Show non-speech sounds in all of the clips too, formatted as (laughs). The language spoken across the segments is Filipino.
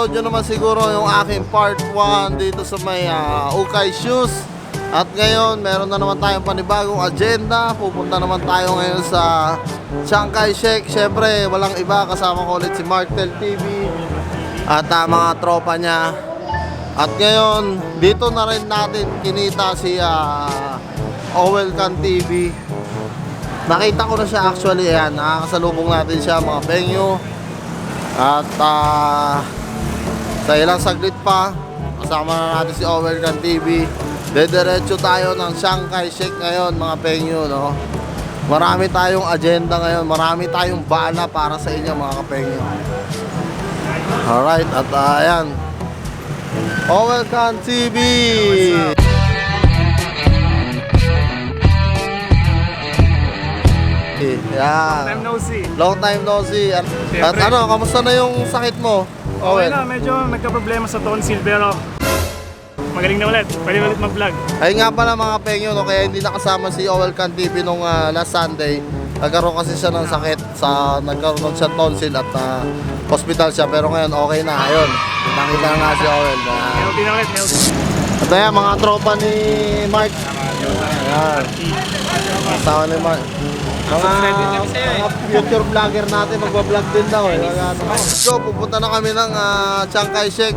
napanood nyo naman siguro yung aking part 1 dito sa may ah, Ukay Shoes. At ngayon, meron na naman tayong panibagong agenda. Pupunta naman tayo ngayon sa Chiang Kai-shek. Siyempre, walang iba. Kasama ko ulit si Martel TV at ah, mga tropa niya. At ngayon, dito na rin natin kinita si ah, Owel Can TV. Nakita ko na siya actually, ayan, nakakasalubong natin siya mga venue. At ah, sa ilang saglit pa, kasama na natin si Owel Can TV. Dediretso tayo ng Shanghai Shake ngayon mga pengyo, no? Marami tayong agenda ngayon, marami tayong bala para sa inyo mga kapengyo. Alright, at ah, ayan. Owel Can TV! Yan. Time no see. Long time no see. At, at ano, kamusta na yung sakit mo? Okay na, medyo nagka-problema sa tonsil pero magaling na ulit. Pwede ulit mag-vlog. Ay nga pala mga pengyo, no, kaya hindi nakasama si Owel Can TV nung ah, last Sunday. Nagkaroon kasi siya ng sakit sa nagkaroon siya tonsil at ah, hospital siya pero ngayon okay na. Ayun. Nakita na nga si Owel. Ah, Healthy na ulit, healthy. At ayan, mga tropa ni Mark. Ayan. Asawa ni Mark. Mga, mga future vlogger natin, magbablog din daw eh. Mga ano. So, pupunta na kami ng uh, Chiang Kai-shek.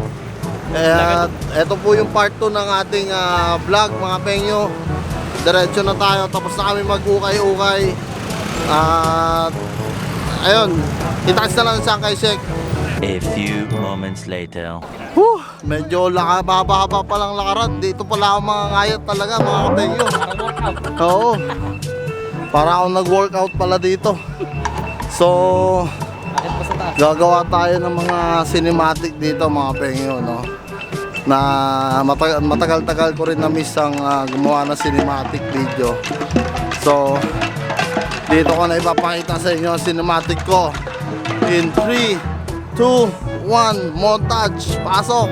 At ito po yung part 2 ng ating ah, vlog, mga pengyo. Diretso na tayo, tapos na kami mag-ukay-ukay. At ayun, itaas na lang sa Chiang Kai-shek. A few moments later. Whew, medyo laka, baba-haba pa lang lakaran. Dito pala ako mga ngayat talaga, mga kapengyo. Oo. Para ako nag-workout pala dito. So, gagawa tayo ng mga cinematic dito, mga pengyo, no? Na matagal- matagal-tagal ko rin na-miss ang ah, gumawa ng cinematic video. So, dito ko na ipapakita sa inyo ang cinematic ko. In 3, 2, 1, montage. Pasok!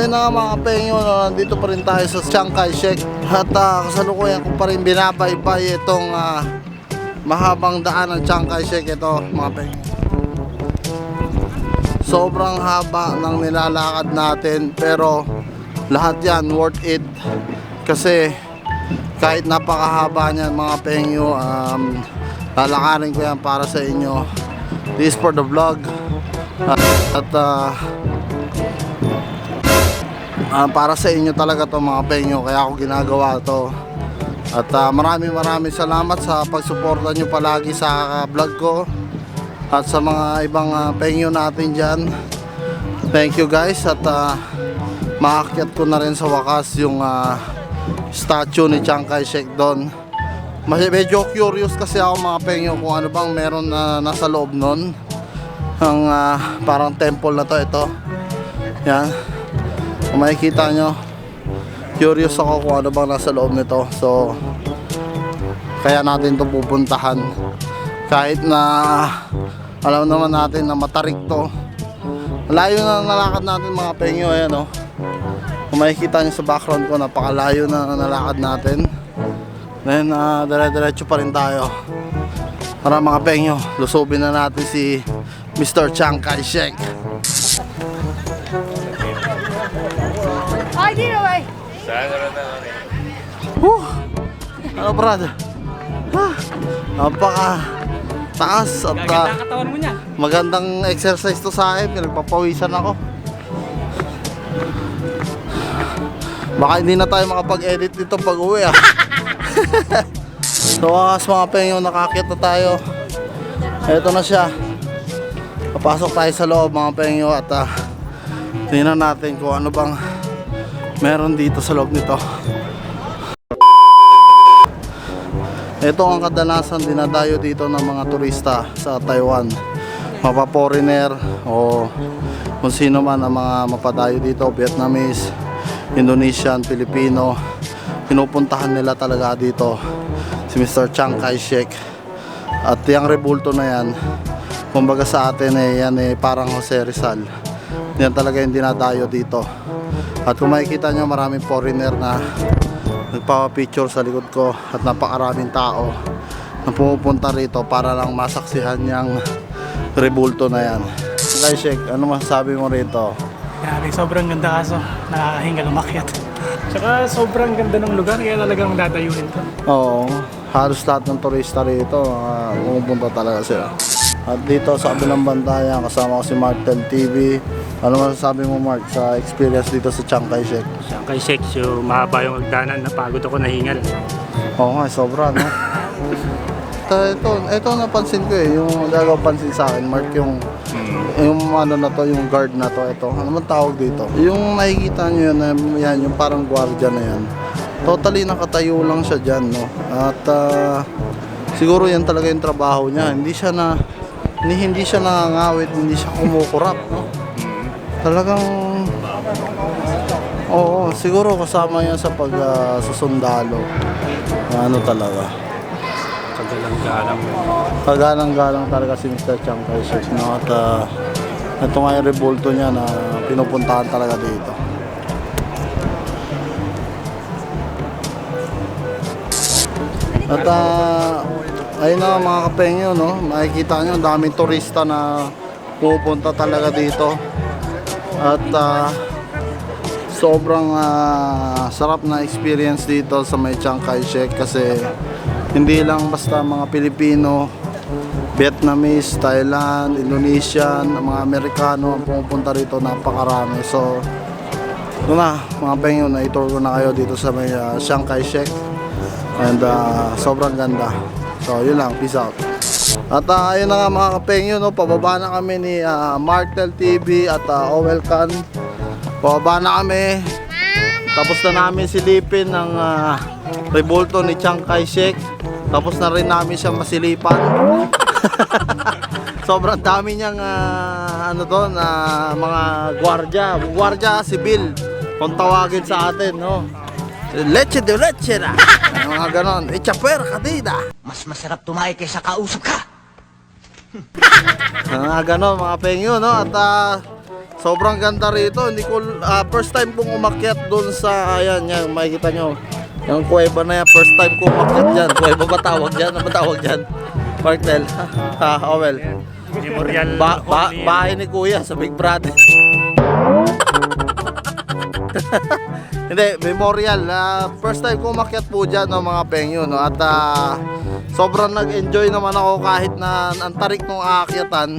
At ayun na mga kapengyo, no, nandito pa rin tayo sa Chiang Kai-shek. At uh, kasalukuyan ko pa rin binabaybay itong ah, mahabang daan ng Chiang Kai-shek. Ito mga pengyo. Sobrang haba ng nilalakad natin pero lahat yan worth it. Kasi kahit napakahaba niyan mga pengyo um, lalakarin ko yan para sa inyo. This is for the vlog. At, at ah, Ah, para sa inyo talaga to mga penyo kaya ako ginagawa to. At ah, maraming maraming salamat sa pagsuporta nyo palagi sa ah, vlog ko at sa mga ibang ah, penyo natin dyan. Thank you guys at uh, maakyat ko na rin sa wakas yung ah, statue ni Chiang Kai-shek doon. Medyo curious kasi ako mga penyo kung ano bang meron na nasa loob nun. Ang ah, parang temple na to ito. Yan kung makikita nyo curious ako kung ano bang nasa loob nito. So kaya natin to pupuntahan. Kahit na alam naman natin na matarik to malayo na nalakad natin mga pengyo ayan o kung makikita nyo sa background ko napakalayo na nalakad natin. Then uh, dire-diretso pa rin tayo. Para mga pengyo lusubin na natin si Mr. Chiang Kai-shek Whew! Ano brad? Ah, napaka taas at ah, katawan mo niya. magandang exercise to sa akin. Pinagpapawisan ako. Baka hindi na tayo makapag-edit dito pag uwi ah. (laughs) so wakas mga pengyo, nakakit na tayo. Ito na siya. Papasok tayo sa loob mga pengyo at ah, tingnan natin kung ano bang meron dito sa loob nito. Ito ang kadalasan dinadayo dito ng mga turista sa Taiwan. Mapa foreigner o kung sino man ang mga mapadayo dito, Vietnamese, Indonesian, Filipino. Pinupuntahan nila talaga dito si Mr. Chiang Kai-shek. At yung rebulto na yan, kumbaga sa atin eh, yan eh, parang Jose Rizal. Yan talaga yung dinadayo dito. At kung makikita nyo maraming foreigner na nagpapapicture sa likod ko at napakaraming tao na pumupunta rito para lang masaksihan yung rebulto na yan. Guys, Shek, ano masasabi mo rito? Grabe, sobrang ganda kaso. Nakakahinga lumakyat. Tsaka sobrang ganda ng lugar kaya talagang dadayuhin to. Oo, halos lahat ng turista rito uh, pumupunta talaga sila. At dito sa kabilang banda yan, kasama ko si Martel TV. Ano masasabi mo Mark sa experience dito sa Chiang Kai-shek? Siyang kay Sheik, so mahaba yung hagdanan, napagod ako nahingal. Oo nga, sobra, no? ito, ito, ito napansin ko eh, yung gagaw pansin sa akin, Mark, yung yung ano na to, yung guard na to, ito, ano man tawag dito? Yung nakikita nyo yun, na- yan, yung parang gwardiya na yan. Totally nakatayo lang siya dyan, no? At ah, siguro yan talaga yung trabaho niya. Hindi siya na, hindi, hindi siya nangangawit, hindi siya kumukurap, no? Talagang Oo, siguro kasama yan sa pag ah, susundalo. Ano talaga. Kagalang-galang. Kagalang-galang talaga si Mr. Chiang Kai-shek. No? At ah, ito nga yung rebulto niya na pinupuntahan talaga dito. At ah, ayun na mga kapengyo, no? makikita nyo, ang daming turista na pupunta talaga dito. At ah, sobrang ah, sarap na experience dito sa may Chiang Kai-shek kasi hindi lang basta mga Pilipino, Vietnamese, Thailand, Indonesian, mga Amerikano ang pumupunta rito, napakarami. So, ito na, mga pengyo, na itour ko na kayo dito sa may ah, Chiang Kai-shek. And ah, sobrang ganda. So, yun lang. Peace out. At ah, ayun na nga mga kapengyo, no, pababa na kami ni ah, Martel TV at uh, Owel Can. Pababa na kami. Tapos na namin silipin ng ah, rebulto ni Chiang Kai-shek. Tapos na rin namin siya masilipan. (laughs) Sobrang dami niyang ah, ano to na mga gwardiya, gwardiya sibil kung tawagin sa atin, no. Leche de leche na. (laughs) mga ganon. Ichaper kadida. Mas masarap tumae kaysa kausap ka. (laughs) Mga ganon mga pengyo no at ah, sobrang ganda rito. Hindi ko ah, first time kong umakyat doon sa ayan yan makikita nyo. Yung kuweba na yan first time kong umakyat diyan. Kuweba ba tawag diyan? Ano ba tawag diyan? (laughs) Martel. ha, Owel. Memorial Ba, ba, bahay ni Kuya sa Big Brother. Hindi, memorial. Ah, first time ko umakyat po dyan, no, mga pengyo. No? At ah, sobrang nag-enjoy naman ako kahit na ang tarik ng aakyatan.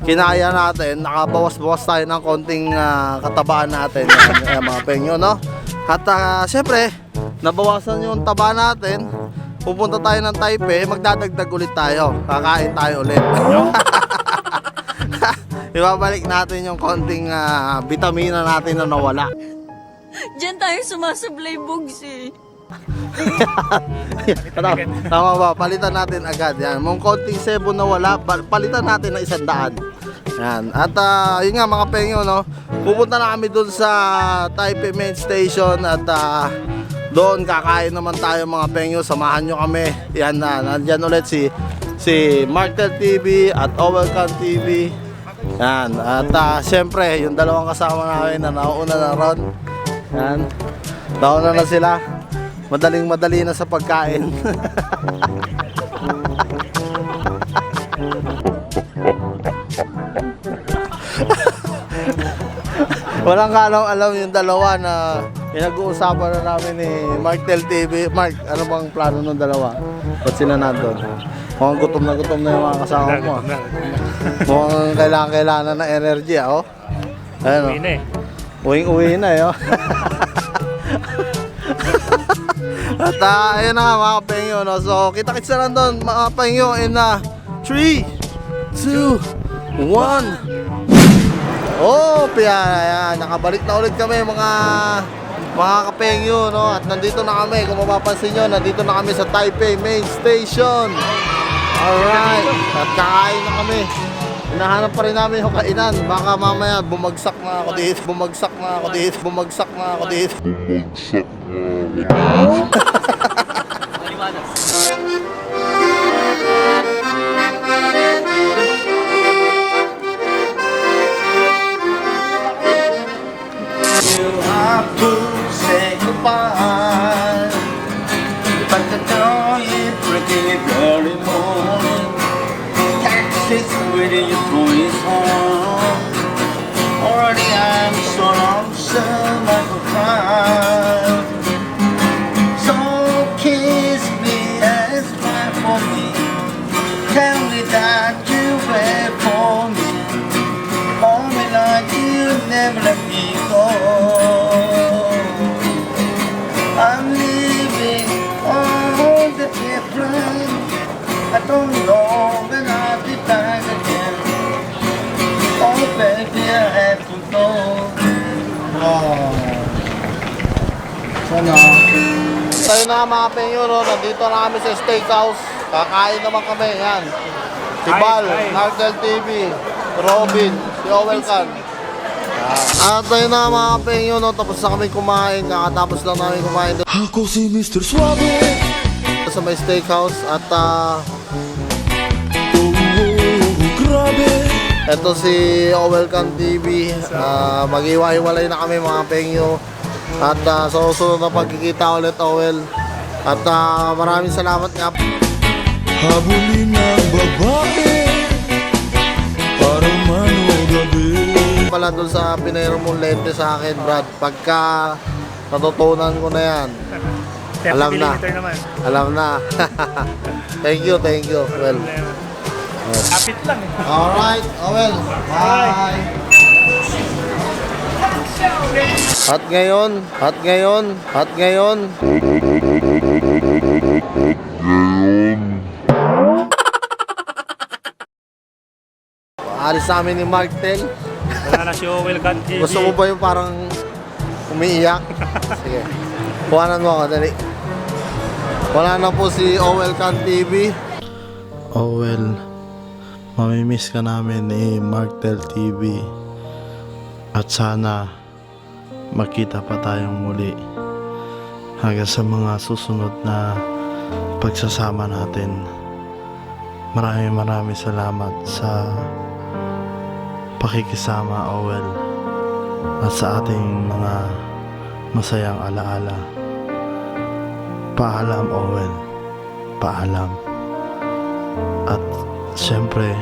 kinaya natin, nakabawas-bawas tayo ng konting ah, katabaan natin, (laughs) yan, mga pengyo, no? At ah, syempre, nabawasan yung taba natin, pupunta tayo ng Taipei, magdadagdag ulit tayo, kakain tayo ulit. (laughs) Ibabalik natin yung konting ah, vitamina natin na nawala. Diyan tayo sumasablay bugs eh. (laughs) tama, tama ba? Palitan natin agad. Yan. Mong konting sebo na wala, pal- palitan natin ng isang daan. Yan. At ah, yun nga mga pengyo, no? Pupunta na kami dun sa Taipei Main Station at ah, doon kakain naman tayo mga pengyo. Samahan nyo kami. Yan na. Nandyan ulit si si Martel TV at Overcon TV. Yan. At ah, syempre, yung dalawang kasama namin na nauna na ron. Yan. Nauna na sila. Madaling madali na sa pagkain. (laughs) Walang kalong alam yung dalawa na pinag-uusapan na namin ni Martel TV. Mark, ano bang plano ng dalawa? Ba't sila nandun? Mukhang gutom na gutom na yung mga kasama mo. ah. Mukhang kailangan kailangan na energy, ah, oh. Ayun, oh. Uwi na eh. Uwing uwi na yo. At uh, ayun na nga mga pengyo no. So kita kits na lang doon mga pengyo in uh, 3 2 1 Oh, piya, yan. Nakabalik na ulit kami mga mga kapengyo, no? At nandito na kami, kung mapapansin nyo, nandito na kami sa Taipei Main Station. Alright, kakain na kami. Hinahanap pa rin namin yung kainan. Baka mamaya bumagsak na ako dito. Bumagsak na ako dito. Bumagsak na ako dito. You have to say goodbye. Waiting for his home. Already I'm so lonesome I could cry. So kiss me and smile for me. Tell me that you wait for me. Hold me like you never let me go. I'm leaving on the airplane. I don't know Tayo na mga penyo, no? Nandito na kami sa steakhouse. Kakain naman kami, yan. Si Bal. Nartel TV, Robin, si Owel Can. At tayo na mga penyo, no? Tapos na kami kumain. Kakatapos lang namin kumain Ako si Mr. Suave sa may steakhouse. At ah, Oh, oh, grabe Ito si Owelcam TV. Ah, mag-iwa-iwalay na kami mga pengyo. At uh, sa susunod na pagkikita ulit Owel. At ah, maraming salamat nga Habulin ng babae Para manogabi pala doon sa pinayro mong lente sa akin Brad. Pagka natutunan ko na yan. Alam na. naman. Alam na. (laughs) thank you, thank you. Well, Kapit lang eh. alright, Owel. Bye. At ngayon, at ngayon, at ngayon, Alis namin ni Martel. Wala na si Owel TV. Gusto mo ba yung parang umiiyak? (laughs) Sige. Buwanan mo ako, dali. Wala na po si Owel Can TV. Owel, mamimiss ka namin ni Martel TV. At sana makita pa tayong muli hanggang sa mga susunod na pagsasama natin. Maraming maraming salamat sa pakikisama, Owel, at sa ating mga masayang alaala. Paalam, Owen. Paalam. At siyempre,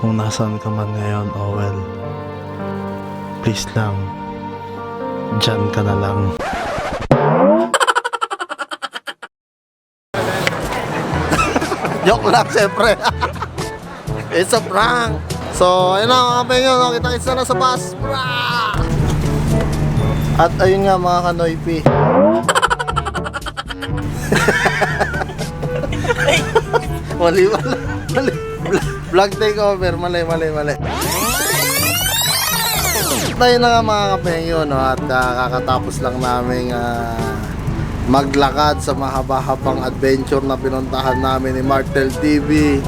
kung nasan ka man ngayon, Owen, please lang, dyan ka na lang. (laughs) Joke lang, siyempre. It's a prank. So, ayun na mga kapengyo, no? kita-kits na lang sa bus. Brah! At ayun nga mga kanoypi. (laughs) mali, mali, mali. Vlog takeover, mali, mali, mali. Tayo na nga mga kapengyo, no? At ah, kakatapos lang namin maglakad sa mahaba-habang adventure na pinuntahan namin ni Martel TV,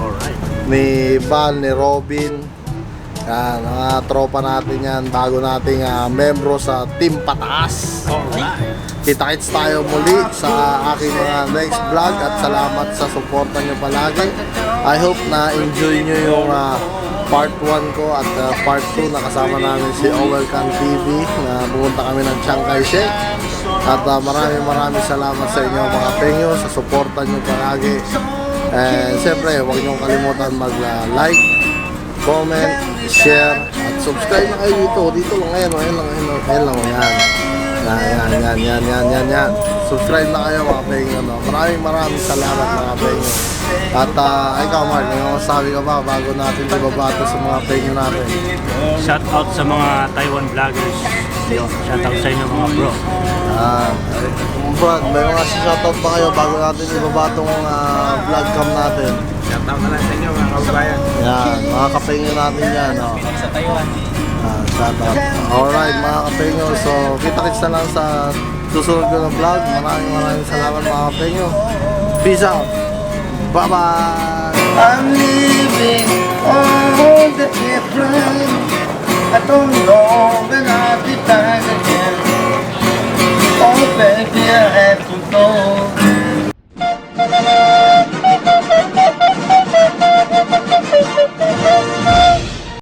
ni Val, ni Robin. Yan, mga tropa natin yan, bago nating ah, membro sa Team Pataas. Kita-kits tayo muli sa aking mga next vlog at salamat sa suporta nyo palagi. I hope na enjoy nyo yung ah, part 1 ko at ah, part 2 na kasama namin si Owel Can TV na pumunta kami ng Chiang Kai-shek. At ah, maraming maraming salamat sa inyo mga penyo sa suporta nyo palagi. And siyempre, huwag nyo kalimutan mag-like, comment, share, at subscribe na kayo dito. Dito lang ngayon, ngayon lang, ngayon lang, ngayon lang, yan. Yan, yan, yan, yan, yan, yan, yan. Subscribe na kayo mga penyo. No? Maraming maraming salamat mga penyo. At uh, ikaw Mark, may mga sabi ka ba bago natin ibabato sa mga penyo natin? Shout out sa mga Taiwan vloggers. Yo, shout out sa inyo mga bro. Ah, Brad, may mga shoutout ba kayo bago natin ibabatong uh, vlog cam natin? Shoutout na lang sa inyo mga kababayan. Yan, mga kapengyo natin yan. Oh. Sa Taiwan. Ah, shoutout. Alright, mga kapengyo. So, kita-kits na lang sa susunod ko ng vlog. Maraming maraming salamat mga kapengyo. Peace out. Bye bye. I'm leaving on the different. I don't know when I'll be back again. Oh, baby, I have to go.